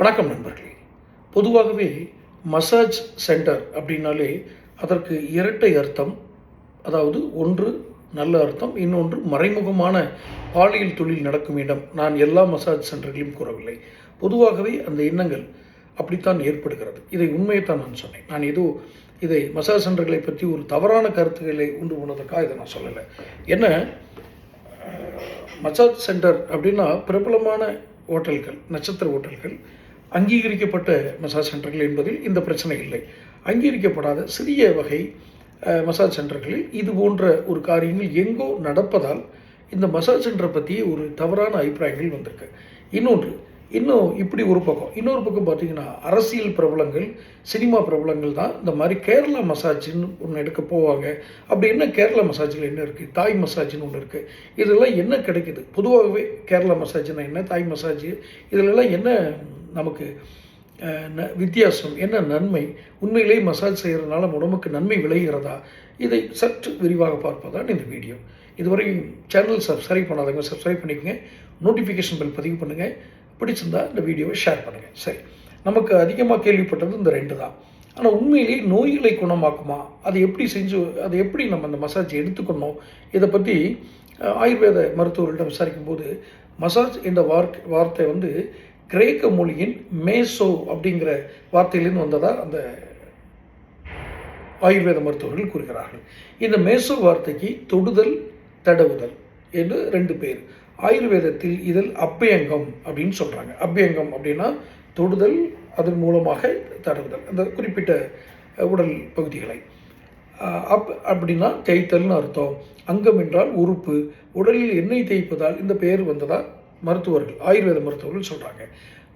வணக்கம் நண்பர்களே. பொதுவாகவே மசாஜ் சென்டர் அப்படின்னாலே அதற்கு இரட்டை அர்த்தம் அதாவது ஒன்று நல்ல அர்த்தம் இன்னொன்று மறைமுகமான பாலியல் தொழில் நடக்கும் இடம். நான் எல்லா மசாஜ் சென்டர்களையும் கூறவில்லை. பொதுவாகவே அந்த எண்ணங்கள் அப்படித்தான் ஏற்படுகிறது. இதை உண்மையைத்தான் நான் சொன்னேன். நான் ஏதோ இதை மசாஜ் சென்டர்களை பற்றி ஒரு தவறான கருத்துக்களை உண்டு போனதுக்காக இதை நான் சொல்லலை. என்ன மசாஜ் சென்டர் அப்படின்னா பிரபலமான ஹோட்டல்கள் நட்சத்திர ஹோட்டல்கள் அங்கீகரிக்கப்பட்ட மசாஜ் சென்டர்கள் என்பதில் இந்த பிரச்சனை இல்லை. அங்கீகரிக்கப்படாத சிறிய வகை மசாஜ் சென்டர்களில் இது போன்ற ஒரு காரியங்கள் எங்கோ நடப்பதால் இந்த மசாஜ் சென்டரை பற்றிய ஒரு தவறான அபிப்பிராயங்கள் வந்திருக்கு. இன்னொன்று இன்னும் இப்படி ஒரு பக்கம் இன்னொரு பக்கம் பார்த்தீங்கன்னா அரசியல் பிரபலங்கள் சினிமா பிரபலங்கள் தான் இந்த மாதிரி கேரளா மசாஜின்னு ஒன்று எடுக்க போவாங்க. அப்படி என்ன கேரளா மசாஜில் என்ன இருக்குது தாய் மசாஜ்னு ஒன்று இருக்குது இதெல்லாம் என்ன கிடைக்கிது? பொதுவாகவே கேரளா மசாஜ்னா என்ன? Thai massage. இதிலெல்லாம் என்ன நமக்கு ந- வித்தியாசம்? என்ன நன்மை? உண்மையிலேயே மசாஜ் செய்கிறதுனால நம்ம உடம்புக்கு நன்மை விளைகிறதா? இதை சற்று விரிவாக பார்ப்பதான் இந்த வீடியோ. இதுவரை சேனல் சப்ஸ்கிரைப் பண்ணாதவங்க சப்ஸ்கிரைப் பண்ணிக்கோங்க. நோட்டிஃபிகேஷன் பில் பதிவு பண்ணுங்கள் பிடிச்சிருந்தா இந்த வீடியோவை ஷேர் பண்ணுங்கள் சரி. நமக்கு அதிகமாக கேள்விப்பட்டது இந்த ரெண்டு தான். ஆனால் உண்மையிலேயே நோய்களை குணமாக்குமா? அதை எப்படி செஞ்சு அதை எப்படி நம்ம அந்த மசாஜ் எடுத்துக்கணும்? இதை பற்றி ஆயுர்வேத மருத்துவர்களிடம் விசாரிக்கும் போது மசாஜ் என்ற வார்த்தை வார்த்தை வந்து கிரேக்க மொழியின் மேசோ அப்படிங்கிற வார்த்தையிலிருந்து வந்ததாக அந்த ஆயுர்வேத மருத்துவர்கள் கூறுகிறார்கள். இந்த மேசோ வார்த்தைக்கு தொடுதல் தடவுதல் என்று ரெண்டு பேர். ஆயுர்வேதத்தில் இதில் அப்பியங்கம் அப்படின்னு சொல்கிறாங்க அப்பியங்கம் அப்படின்னா தொடுதல் அதன் மூலமாக தடவுதல். அந்த குறிப்பிட்ட உடல் பகுதிகளை. அப் அப்படின்னா தேய்த்தல்னு அர்த்தம். அங்கம் என்றால் உறுப்பு. உடலில் எண்ணெய் தேய்ப்பதால் இந்த பெயர் வந்ததா? மருத்துவர்கள் ஆயுர்வேத மருத்துவர்கள் சொல்கிறாங்க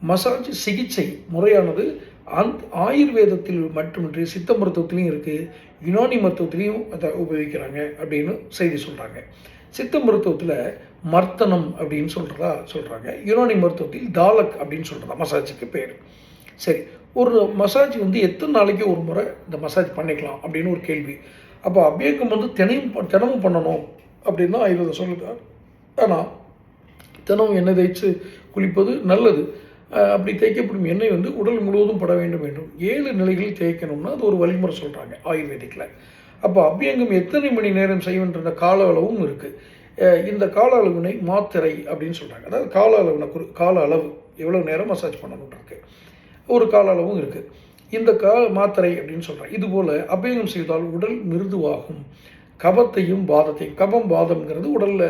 மசாஜ் சிகிச்சை முறையானது அந் ஆயுர்வேதத்தில் மட்டுமின்றி சித்த மருத்துவத்திலையும் இருக்குது யுனானி மருத்துவத்திலையும் அதை உபயோகிக்கிறாங்க அப்படின்னு செய்தி சொல்கிறாங்க சித்த மருத்துவத்தில் மர்த்தனம் அப்படின்னு சொல்கிறதா சொல்கிறாங்க யுனானி மருத்துவத்தில் தாலக் அப்படின்னு சொல்கிறதா மசாஜுக்கு பேர். சரி ஒரு மசாஜ் வந்து எத்தனை நாளைக்கு ஒரு முறை இந்த மசாஜ் பண்ணிக்கலாம் அப்படின்னு ஒரு கேள்வி. அப்போ அபியங்கம் வந்து தினையும் தினமும் பண்ணணும் அப்படின்னு தான் ஆயுர்வேதம் சொல்லுது ஆனால் தினமும் எண்ணெய் தேய்ச்சி குளிப்பது நல்லது. அப்படி தேய்க்கப்படும் எண்ணெய் வந்து உடல் முழுவதும் பட வேண்டும் என்றும் ஏழு நிலைகளில் தேய்க்கணும்னா அது ஒரு வழிமுறை சொல்கிறாங்க ஆயுர்வேதிக்கில் அப்போ அபியங்கம் எத்தனை மணி நேரம் செய்வன்ற கால அளவும் இருக்குது இந்த கால அளவினை மாத்திரை அப்படின்னு சொல்கிறாங்க அதாவது கால அளவினை குறி கால அளவு. எவ்வளோ நேரம் மசாஜ் பண்ணணும்னு ஒரு கால அளவும் இருக்குது இந்த கால மாத்திரை அப்படின்னு சொல்கிறாங்க இதுபோல் அபயோகம் செய்தால் உடல் மிருதுவாகும். கபத்தையும் பாதத்தையும் கபம் பாதம்ங்கிறது உடலில்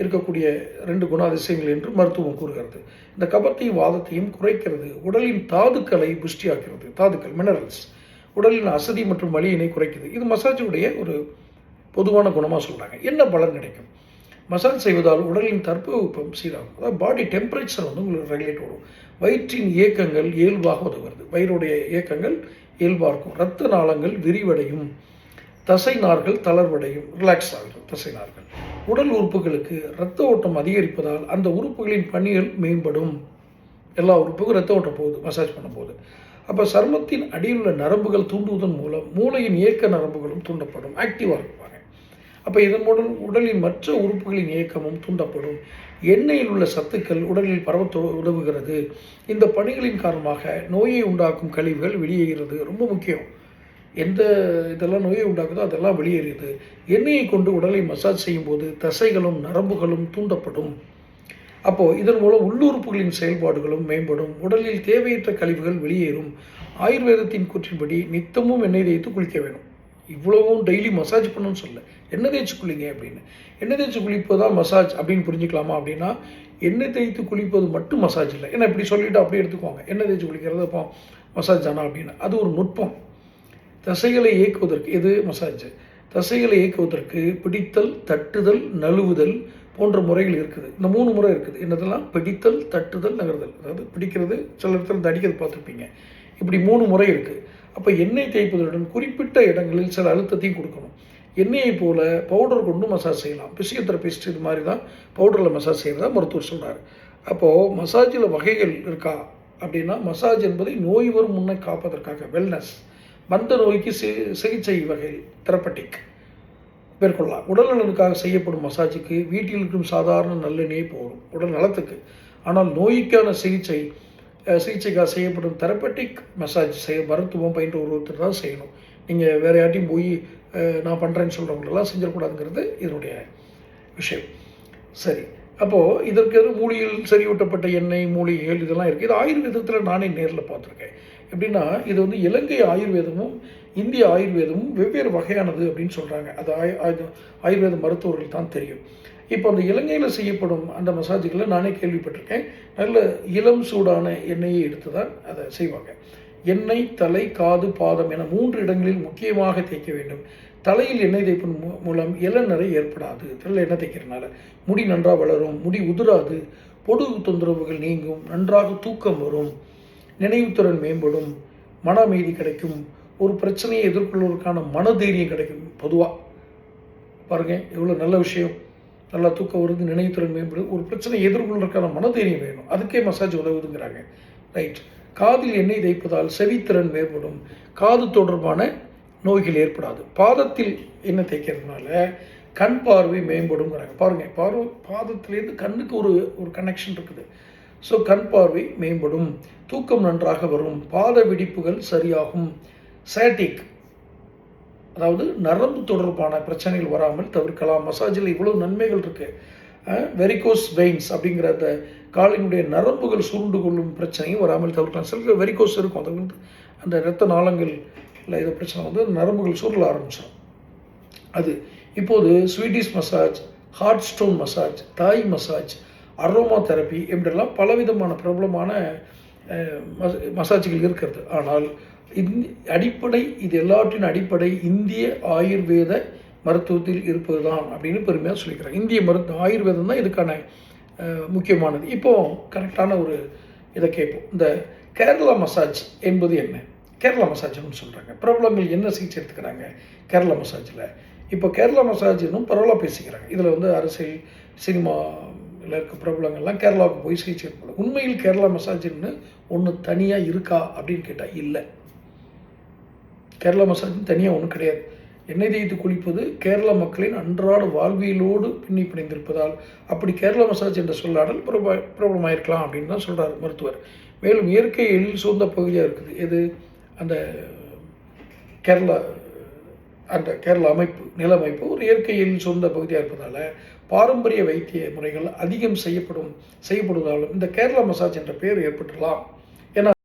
இருக்கக்கூடிய ரெண்டு குணாதிசயங்கள் என்று மருத்துவம் கூறுகிறது. இந்த கபத்தையும் வாதத்தையும் குறைக்கிறது உடலின் தாதுக்களை புஷ்டியாக்கிறது தாதுக்கள் மினரல்ஸ் உடலின் அசதி மற்றும் வலியினை குறைக்குது. இது மசாஜுடைய ஒரு பொதுவான குணமாக சொல்கிறாங்க என்ன பலன் கிடைக்கும்? மசாஜ் செய்வதால் உடலின் தற்பவெப்பம் சீராகும். அதாவது பாடி டெம்பரேச்சர் வந்து உங்களுக்கு ரெகுலேட் வரும் வயிற்றின் இயக்கங்கள் இயல்பாக உதவுறது வயிறுடைய இயக்கங்கள் இயல்பாக இருக்கும். இரத்த நாளங்கள் விரிவடையும். தசை நார்கள் தளர்வடையும். ரிலாக்ஸ் ஆகும் தசை நார்கள் உடல் உறுப்புகளுக்கு இரத்த ஓட்டம் அதிகரிப்பதால் அந்த உறுப்புகளின் பணிகள் மேம்படும். எல்லா உறுப்புக்கும் இரத்த ஓட்டம் போகுது மசாஜ் பண்ணும்போது அப்போ சருமத்தின் அடியில் உள்ள நரம்புகள் தூண்டுவதன் மூலம் மூளையின் இயக்க நரம்புகளும் தூண்டப்படும். ஆக்டிவாக இருக்கும். அப்போ இதன் மூலம் உடலின் மற்ற உறுப்புகளின் இயக்கமும் தூண்டப்படும். எண்ணெயில் உள்ள சத்துக்கள் உடலில் பரவ உதவுகிறது. இந்த பணிகளின் காரணமாக நோயை உண்டாக்கும் கழிவுகள் வெளியேறுகிறது ரொம்ப முக்கியம். எந்த இதெல்லாம் நோயை உண்டாக்குதோ அதெல்லாம் வெளியேறியது எண்ணெயை கொண்டு உடலை மசாஜ் செய்யும்போது தசைகளும் நரம்புகளும் தூண்டப்படும். அப்போது இதன் மூலம் உள்ளுறுப்புகளின் செயல்பாடுகளும் மேம்படும். உடலில் தேவையற்ற கழிவுகள் வெளியேறும். ஆயுர்வேதத்தின் கூற்றின்படி நித்தமும் எண்ணெய் தேய்த்து குளிக்க வேணும். இவ்வளவும் டெய்லி மசாஜ் பண்ணணும்னு சொல்ல எண்ணெய் தேய்ச்சி குளிங்க அப்படின்னு. எண்ணெய் தேய்ச்சி குளிப்பது தான் மசாஜ் அப்படின்னு புரிஞ்சுக்கலாமா அப்படின்னா எண்ணெய் தேய்த்து குளிப்பது மட்டும் மசாஜ் இல்லை. ஏன்னா இப்படி சொல்லிவிட்டு அப்படியே எடுத்துக்குவாங்க எண்ணெய் தேய்ச்சி குளிக்கிறது இப்போ மசாஜ் தானா அப்படின்னு. அது ஒரு நுட்பம். தசைகளை இயக்குவதற்கு எது மசாஜ் தசைகளை இயக்குவதற்கு பிடித்தல் தட்டுதல் நழுவுதல் போன்ற முறைகள் இருக்குது. இந்த மூணு முறை இருக்குது. என்னதெல்லாம்? பிடித்தல் தட்டுதல் நகர்தல். அதாவது பிடிக்கிறது சில இடத்துல இந்த அடிக்கிறது பார்த்துருப்பீங்க. இப்படி மூணு முறை இருக்குது அப்போ எண்ணெய் தேய்ப்பதுடன் குறிப்பிட்ட இடங்களில் சில அழுத்தத்தையும் கொடுக்கணும். எண்ணெயை போல் பவுடர் கொண்டு மசாஜ் செய்யலாம். பிசியோதெரபிஸ்ட் இது மாதிரி தான் பவுடரில் மசாஜ் செய்கிறதா மருத்துவர் சொல்கிறார் அப்போது மசாஜில் வகைகள் இருக்கா? அப்படின்னா மசாஜ் என்பதை நோய் வரும் முன்னே காப்பதற்காக வெல்னஸ் வந்த நோய்க்கு சி சிகிச்சை வகை தெரப்பட்டிக் மேற்கொள்ளலாம். உடல் நலனுக்காக செய்யப்படும் மசாஜுக்கு வீட்டில் இருக்கும் சாதாரண நல்லெண்ணெயே போகும் உடல் நலத்துக்கு. ஆனால் நோய்க்கான சிகிச்சை சிகிச்சைக்காக செய்யப்படும் தெரப்பட்டிக் மசாஜ் செய்ய மருத்துவம் பயின்ற ஒருத்தர் தான் செய்யணும். நீங்கள் வேறு யார்ட்டையும் போய் நான் பண்ணுறேன்னு சொல்கிறவங்களெல்லாம் செஞ்சிடக்கூடாதுங்கிறது இதனுடைய விஷயம். சரி. அப்போது இதற்கு எது மூலிகையில் செறிவூட்டப்பட்ட எண்ணெய் மூலிகைகள் இதெல்லாம் இருக்குது இது ஆயுர்வேதத்தில் நானே நேரில் பார்த்துருக்கேன். எப்படின்னா இது வந்து இலங்கை ஆயுர்வேதமும் இந்திய ஆயுர்வேதமும் வெவ்வேறு வகையானது அப்படின்னு சொல்கிறாங்க அது ஆயு ஆயு- ஆயுர்வேத மருத்துவர்கள் தான் தெரியும். இப்போ அந்த இலங்கையில் செய்யப்படும் அந்த மசாஜுகளை நானே கேள்விப்பட்டிருக்கேன். நல்ல இளம் சூடான எண்ணெயை எடுத்து தான் அதை செய்வாங்க. எண்ணெய் தலை காது பாதம் என மூன்று இடங்களில் முக்கியமாக தேய்க்க வேண்டும். தலையில் எண்ணெய் தேய்ப்பின் மூலம் இளநரை ஏற்படாது. தலையில் எண்ணெய் தேய்க்கிறனால முடி நன்றாக வளரும் முடி உதிராது பொடுகு தொந்தரவுகள் நீங்கும் நன்றாக தூக்கம் வரும் நினைவுத்திறன் மேம்படும் மன அமைதி கிடைக்கும் ஒரு பிரச்சனையை எதிர்கொள்வதற்கான மனதைரியம் கிடைக்கும். பொதுவாக பாருங்கள் எவ்வளோ நல்ல விஷயம். நல்லா தூக்கம் வருது நினைவுத்திறன் மேம்படுது ஒரு பிரச்சனை எதிர்கொள்வதற்கான மனதைரியம் வேணும். அதுக்கே மசாஜ் உதவுதுங்கிறாங்க. ரைட் காதில் எண்ணெய் தேய்ப்பதால் செவித்திறன் மேம்படும். காது தொடர்பான நோய்கள் ஏற்படாது. பாதத்தில் எண்ணெய் தேய்க்கிறதுனால கண் பார்வை மேம்படுங்கிறாங்க பாருங்கள் பார்வை பாதத்திலேருந்து கண்ணுக்கு ஒரு ஒரு கனெக்ஷன் இருக்குது. ஸோ கண் பார்வை மேம்படும். தூக்கம் நன்றாக வரும். பாத வெடிப்புகள் சரியாகும். சேட்டிக் அதாவது நரம்பு தொடர்பான பிரச்சனைகள் வராமல் தவிர்க்கலாம். மசாஜில் இவ்வளவு நன்மைகள் இருக்குது வெரிகோஸ் வெயின்ஸ் அப்படிங்கிற அந்த காலினுடைய நரம்புகள் சுருண்டு கொள்ளும் பிரச்சனையும் வராமல் தவிர்க்கலாம். சில வெரிகோஸ் இருக்கும். அது வந்து அந்த இரத்த நாளங்களில் இது பிரச்சனை வந்து நரம்புகள் சுருள ஆரம்பிச்சிடும் அது இப்போது Swedish massage hard stone massage Thai massage aroma therapy இப்படிலாம் பலவிதமான பிரபலமான மசாஜ்கள் இருக்கிறது. ஆனால் அடிப்படை இது எல்லாற்றின் அடிப்படை இந்திய ஆயுர்வேத மருத்துவத்தில் இருப்பது தான் அப்படின்னு பெருமையாக சொல்லிக்கிறாங்க. இந்திய மருத்துவ ஆயுர்வேதம் தான் இதுக்கான முக்கியமானது. இப்போ கரெக்டான ஒரு இதை கேட்போம். இந்த கேரளா மசாஜ் என்பது என்ன? கேரளா மசாஜ்னு சொல்கிறாங்க பிரபலங்கள் என்ன சிகிச்சை எடுத்துக்கிறாங்க கேரளா மசாஜில்? இப்போ கேரளா மசாஜ் இன்னும் பரவலாக பேசிக்கிறாங்க. இதில் வந்து அரசியல் சினிமாவில் இருக்க பிரபலங்கள்லாம் கேரளாவுக்கு போய் சிகிச்சை எடுப்பாங்க. உண்மையில் கேரளா மசாஜ்னு ஒன்று தனியாக இருக்கா அப்படின்னு கேட்டால் இல்லை. கேரளா மசாஜ்னு தனியாக ஒன்றும் கிடையாது. எண்ணெய் தேய்த்து குளிப்பது கேரள மக்களின் அன்றாட வாழ்வியலோடு பின்னி பிணைந்திருப்பதால் அப்படி கேரளா மசாஜ் என்ற சொல்லாடல் பிரபல பிரபலமாயிருக்கலாம் அப்படின்னு தான் சொல்கிறார் மருத்துவர். மேலும் இயற்கை எழில் சூழ்ந்த பகுதியாக இருக்குது. எது? அந்த கேரளா அந்த கேரள அமைப்பு நில அமைப்பு ஒரு இயற்கை எழில் சூழ்ந்த பகுதியாக இருப்பதால் பாரம்பரிய வைத்திய முறைகள் அதிகம் செய்யப்படும் செய்யப்படுவதாலும் இந்த கேரளா மசாஜ் என்ற பெயர் ஏற்பட்டுள்ளலாம்